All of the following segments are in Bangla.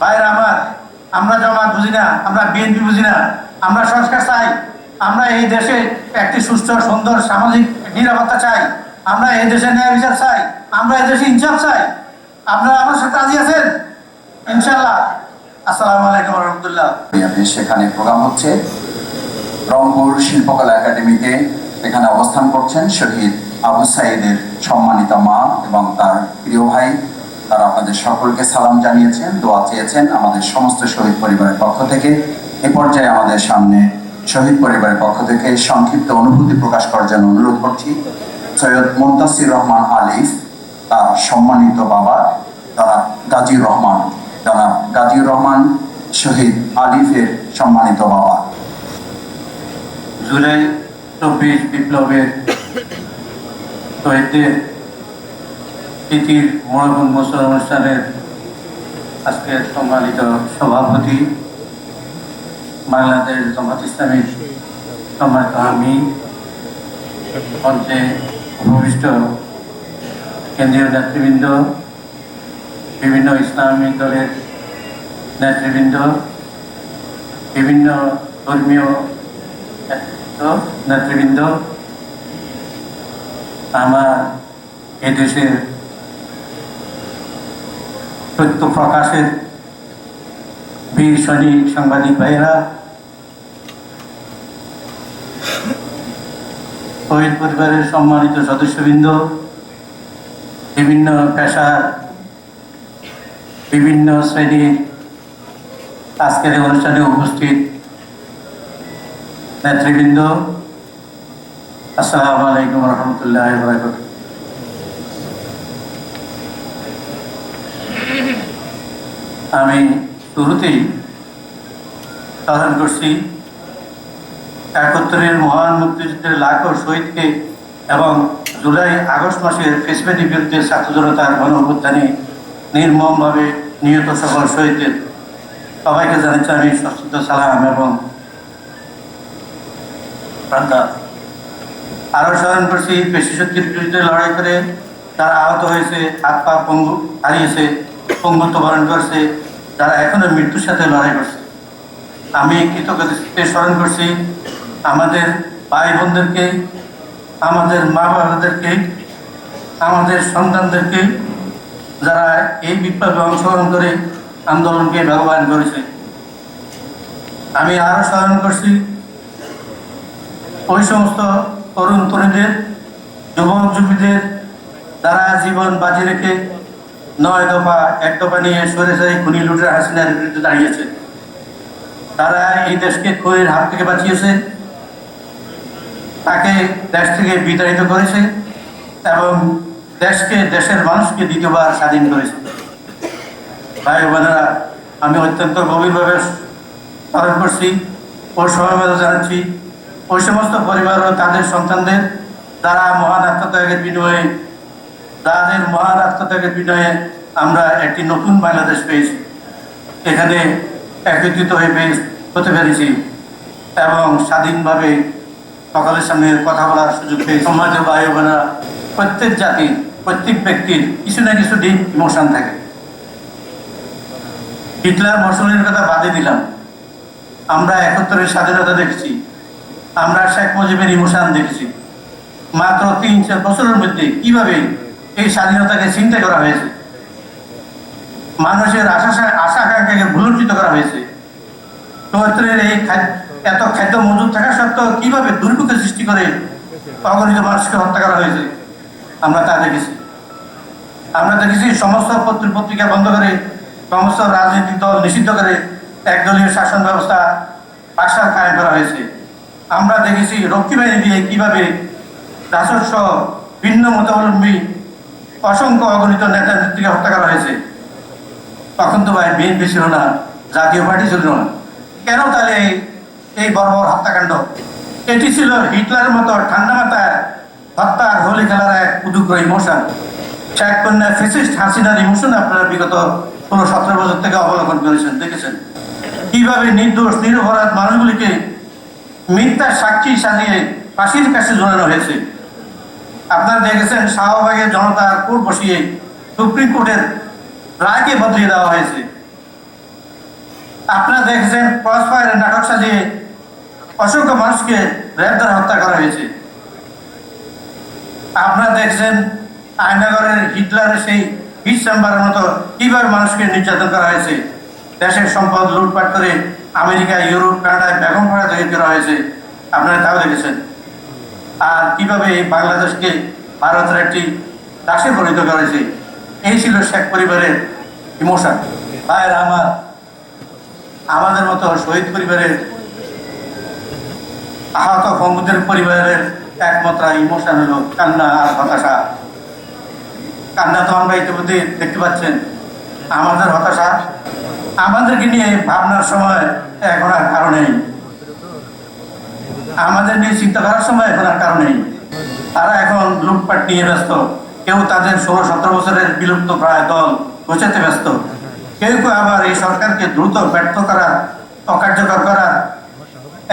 ভাইরা আমার, আমরা জামাত বুঝি না, আমরা বিএনপি বুঝি না, আমরা সংস্কার চাই, আমরা এই দেশে একটি সুস্থ, সুন্দর, সামাজিক নিরাপত্তা চাই, আমরা এই দেশে ন্যায় বিচার চাই, আমরা এই দেশে ইনসাফ চাই। আপনারা আমার সাথে রাজি আছেন? ইনশাল্লাহ আসসালামু আলাইকুম রহমতুল্লাহ। সেখানে প্রোগ্রাম হচ্ছে। রংপুর শিল্পকলা একাডেমিতে এখানে অবস্থান করছেন শহীদ আবু সাইদের সম্মানিত মা এবং তার প্রিয় ভাই। তারা আপনাদের সকলকে সালাম জানিয়েছেন, দোয়া চেয়েছেন আমাদের সমস্ত শহীদ পরিবারের পক্ষ থেকে। এ পর্যায়ে আমাদের সামনে শহীদ পরিবারের পক্ষ থেকে সংক্ষিপ্ত অনুভূতি প্রকাশ করার জন্য অনুরোধ করছি। সৈয়দ মুন্তাসির রহমান আলিফ, তার সম্মানিত বাবা, তারা গাজীর রহমান জনাব গাজীর রহমান শহীদ আলিফের সম্মানিত বাবা। জুলাই চব্বিশ বিপ্লবের শহীদদের তিথির মনোরম বছর অনুষ্ঠানের আজকের সম্মানিত সভাপতি, বাংলাদেশ জামাত ইসলামী সম্মানিত আমি মঞ্চে উপবিষ্ট কেন্দ্রীয় নেতৃবৃন্দ, বিভিন্ন ইসলামী দলের নেতৃবৃন্দ, বিভিন্ন ধর্মীয় নেতৃবৃন্দ আমার এদেশের সত্য প্রকাশের বীর সৈনিক সাংবাদিক ভাইয়েরা, শহীদ পরিবারের সম্মানিত সদস্যবৃন্দ, বিভিন্ন পেশার বিভিন্ন শ্রেণির আজকের অনুষ্ঠানে উপস্থিত নেতৃবৃন্দ, আসসালামু আলাইকুম রহমতুল্লাহ বরকাত আমি শুরুতেই স্মরণ করছি। একাত্তরের মহান মুক্তিযুদ্ধের লাখো শহীদকে এবং জুলাই, আগস্ট মাসের ফেসবেটের বিরুদ্ধে ছাত্র জনতার গণ অভ্যুত্থানে নির্মমভাবে নিহত সকল শহীদদের সবাইকে জানাচ্ছি আমি সশ্রদ্ধ, সালাম এবং আরও স্মরণ করছি, পেশি শক্তির বিরুদ্ধে লড়াই করে তারা আহত হয়েছে, হাত পা পঙ্গু হারিয়েছে, পঙ্গুত্ব বরণ করছে যারা এখনও মৃত্যুর সাথে লড়াই করছে। আমি কৃতজ্ঞতা স্মরণ করছি, আমাদের ভাই বোনদেরকে আমাদের মা বাবাদেরকে আমাদের সন্তানদেরকে, যারা এই বিপ্লবে অংশগ্রহণ করে আন্দোলনকে ব্যবহার করেছে। আমি আরও স্মরণ করছি, ওই সমস্ত তরুণ তরুণীদের যুবক যুবীদের তারা জীবন বাজি রেখে নয় দফা, এক দফা নিয়ে সরে সরে খুনি লুটের হাসিনার বিরুদ্ধে দাঁড়িয়েছে। তারা এই দেশকে খুনির হাত থেকে বাঁচিয়েছে, তাকে দেশ থেকে বিতাড়িত করেছে এবং দেশকে, দেশের মানুষকে দ্বিতীয়বার স্বাধীন করেছে। ভাই বোনেরা, আমি অত্যন্ত গভীরভাবে পালন করছি ও সমবেদনা জানাচ্ছি। ওই সমস্ত পরিবার ও তাদের সন্তানদের তারা মহান আত্মত্যাগের বিনিময়ে তাদের মহান আত্মত্যাগের বিনিময়ে আমরা একটি নতুন বাংলাদেশ পেয়েছি। এখানে একত্রিত হয়ে পেয়ে- হতে পেরেছি এবং স্বাধীনভাবে সকলের সামনে কথা বলার সুযোগ পেয়ে সমাজে বায়ু বোনেরা প্রত্যেক জাতির প্রত্যেক ব্যক্তির কিছু না কিছু ডিপ ইমোশন থাকে। হিটলার মশনের কথা বাদে দিলাম। আমরা একাত্তরের স্বাধীনতা দেখেছি। আমরা শেখ মুজিবের ইমোশন দেখেছি। মাত্র তিন চার বছরের মধ্যে কীভাবে এই স্বাধীনতাকে চিন্তা করা হয়েছে। মানুষের আশা আশা আকাঙ্ক্ষাকে ভুলঞ্চিত করা হয়েছে। চৌত্রের এই এত খাদ্য মজুদ থাকা সত্ত্বেও কীভাবে দুর্ভিক্ষ সৃষ্টি করে অগণিত মানুষকে হত্যা করা হয়েছে, আমরা তা দেখেছি। আমরা দেখেছি সমস্ত পত্র পত্রিকা বন্ধ করে সমস্ত রাজনৈতিক দল নিষিদ্ধ করে একদলীয় শাসন ব্যবস্থা বাসার কায়েম করা হয়েছে। আমরা দেখেছি রক্ষী বাহিনী দিয়ে কীভাবে রাজস্ব, ভিন্ন মতাবলম্বী অসংখ্য অগণিত নেতা নেত্রীকে হত্যা করা হয়েছে। তখন তো ভাই বিএনপি ছিল না, জাতীয় পার্টি ছিল না। কেন তাহলে এই- বড় হত্যাকাণ্ড? এটি ছিল হিটলারের মতো ঠান্ডা মাথায় হত্যার হোলি খেলার এক উদুগ্র ইমোশন। শেখ কন্যা ফেসিস্ট হাসিনার ইমোশন আপনারা বিগত ষোলো, সতেরো বছর থেকে অবলোকন করেছেন, দেখেছেন। কীভাবে নির্দোষ, নিরপরাধ মানুষগুলিকে মিথ্যা সাক্ষী সাজিয়ে ফাঁসির কাছে ঝোলানো হয়েছে। আপনারা দেখেছেন শাহবাগের জনতার কোর্ট বসিয়ে সুপ্রিম কোর্টের রায়কে বদলিয়ে দেওয়া হয়েছে। আপনারা দেখেছেন ক্রস ফায়ারের নাটক সাজিয়ে অসংখ্য মানুষকে গ্রেপ্তার, হত্যা করা হয়েছে। আপনারা দেখছেন আয়নাগরের হিটলারের সেই হিট চেম্বারের মতো কীভাবে মানুষকে নির্যাতন করা হয়েছে। দেশের সম্পদ লুটপাট করে আমেরিকা, ইউরোপ, কানাডায় বেগম ভাড়া তৈরি করা হয়েছে। আপনারা তাও দেখেছেন। আর কীভাবে বাংলাদেশকে ভারতের একটি দাসে পরিণত করেছে এই ছিল শেখ পরিবারের ইমোশন। ভাইয়ের আমার, আমাদের মতো শহীদ পরিবারের, আহত বন্ধুদের পরিবারের একমাত্র ইমোশন হলো কান্না আর হতাশা। কান্না তো আমরা ইতিমধ্যে দেখতে পাচ্ছেন। আমাদের হতাশা আমাদেরকে নিয়ে ভাবনার সময় এখন আর কারণ নেই। আমাদের নিয়ে চিন্তা করার সময় এখন আর কারণ নেই। তারা এখন লুটপাট নিয়ে ব্যস্ত। কেউ তাদের ষোলো, সতেরো বছরের বিলুপ্ত প্রায় দল গোছাতে ব্যস্ত। কেউ কেউ আবার এই সরকারকে দ্রুত ব্যর্থ করার, অকার্যকর করার,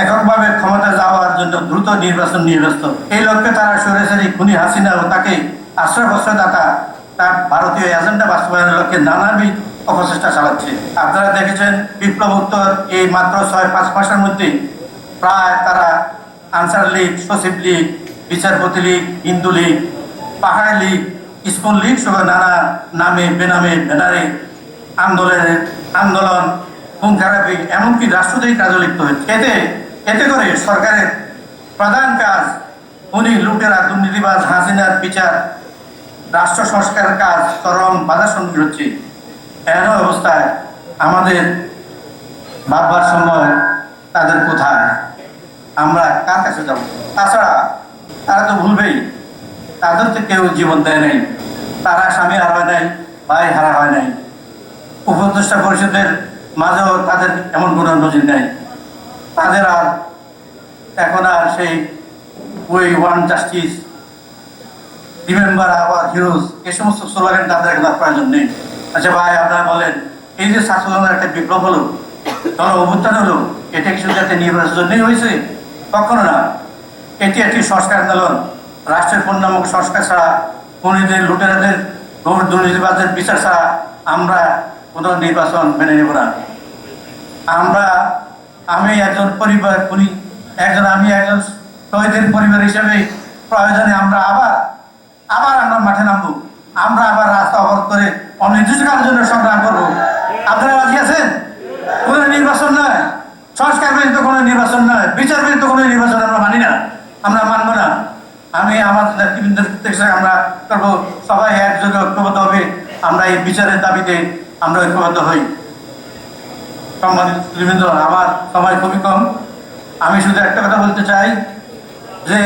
এককভাবে ক্ষমতা যাওয়ার জন্য দ্রুত নির্বাচন নিয়ে ব্যস্ত। এই লক্ষ্যে তারা সরেসরি খুনি হাসিনা ও তাকে আশ্রয় প্রশ্রয়দাতা তার ভারতীয় এজেন্ডা বাস্তবায়নের লক্ষ্যে নানাবিধ অপচেষ্টা চালাচ্ছে। আপনারা দেখেছেন বিপ্লব উত্তর এই মাত্র ছয়, পাঁচ মাসের মধ্যে প্রায় তারা আনসার লীগ, সচিব লীগ, বিচারপতি লীগ, হিন্দু লীগ, পাহাড়ি লীগ স্কুল লীগ সহ নানা নামে, বেনামে, ব্যানারে আন্দোলনের আন্দোলন খুন খারাপি এমনকি রাষ্ট্রদ্রোহী কাজে লিপ্ত হয়েছে। এতে এতে করে সরকারের প্রধান কাজ উনি লুটেরা, দুর্নীতিবাজ, হাসিনার বিচার, রাষ্ট্র সংস্কারের কাজ, চরম বাধার সম্মুখীন হচ্ছে। এমন অবস্থায় আমাদের ভাববার সময় তাদের কোথায়? আমরা কার কাছে যাব? তাছাড়া তারা তো ভুলবেই। তাদের তো কেউ জীবন দেয় নাই। তারা স্বামী হারা হয় নাই, ভাই হারা হয় নাই। উপদেষ্টা পরিষদের মাঝেও তাদের এমন কোনো নজির নেই। তাদের আর এখন আর সেই ওই one justice, remember our heroes এই সমস্ত স্লোগান তাদের এখন আর প্রয়োজন নেই। আচ্ছা ভাই, আপনারা বলেন, এই যে ছাত্রদলের একটা বিপ্লব হলো জন অভ্যুত্থান হলো, এটা কি শুধু একটা নির্বাচনের জন্যই হয়েছে? কখনো না। এটি একটি সংস্কার আন্দোলন। রাষ্ট্রের পূর্ণামক সংস্কার ছাড়া খুনিদের, লুটেরাদের, গৌর দুর্নীতিবাদের বিচার ছাড়া আমরা কোনো নির্বাচন মেনে নেব না। আমরা, আমি একজন পরিবার খুনি, একজন আমি একজন শহীদের পরিবার হিসেবে প্রয়োজনে আমরা আবার আবার আমরা মাঠে নামবো। আমরা আবার রাস্তা অবরোধ করে অনির্দিষ্টকালের জন্য সংগ্রাম করব। আপনারা রাজি আছেন? সংস্কার বিরুদ্ধে কোনো নির্বাচন নয়। বিচার বিরুদ্ধে কোনো নির্বাচন আমরা মানি না। আমরা মানবো না। আমি আমাদের আমরা করব। সবাই একযোগে ঐক্যবদ্ধ হবে। আমরা এই বিচারের দাবিতে আমরা ঐক্যবদ্ধ হই। সম্মানিত আমার সময় খুবই কম। আমি শুধু একটা কথা বলতে চাই যে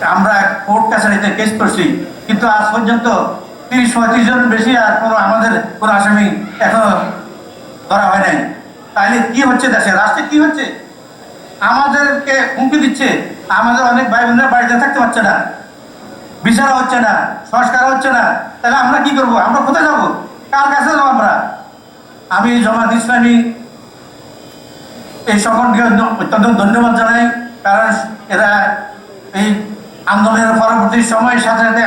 আমরা কোর্ট কাছারিতে কেস করছি। কিন্তু আজ পর্যন্ত তিরিশ পঁয়ত্রিশ জন বেশি আর কোনো আমাদের কোনো আসামি এখনও ধরা হয় নাই। তাহলে কি হচ্ছে দেশে? রাষ্ট্রে কি হচ্ছে? আমাদেরকে হুমকি দিচ্ছে। আমাদের অনেক ভাই বোনেরা বাড়িতে থাকতে পারছে না। বিচার হচ্ছে না, সংস্কার হচ্ছে না। তাহলে আমরা কি করব? আমরা কোথায় যাব? কার কাছে যাব আমরা? আমি জমাত ইসলামী এই সকলকে অত্যন্ত ধন্যবাদ জানাই, কারণ এরা এই আন্দোলনের পরবর্তী সময়ের সাথে সাথে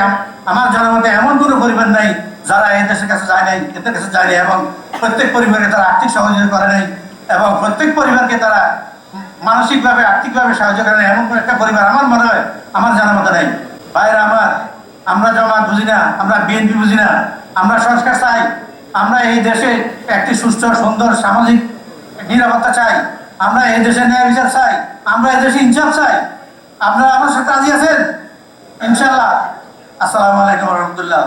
আমার জনমতে এমন কোনো পরিবার নাই যারা এই দেশের কাছে যায় নাই, এদের কাছে যায় নাই, এবং প্রত্যেক পরিবারে তারা আর্থিক সহযোগিতা করে নাই। এবং প্রত্যেক পরিবারকে তারা মানসিকভাবে, আর্থিকভাবে সাহায্য করেন। এমন কোনো একটা পরিবার আমার মনে হয়, আমার জানা মতো নেই। ভাইরা আমার, আমরা জমাত বুঝি না, আমরা বিএনপি বুঝি না, আমরা সংস্কার চাই। আমরা এই দেশে একটি সুস্থ, সুন্দর, সামাজিক নিরাপত্তা চাই। আমরা এই দেশে ন্যায় বিচার চাই। আমরা এই দেশে ইনসাফ চাই। আপনারা আমার সাথে রাজি আছেন? ইনশাল্লাহ আসসালামু আলাইকুম রহমতুল্লাহ।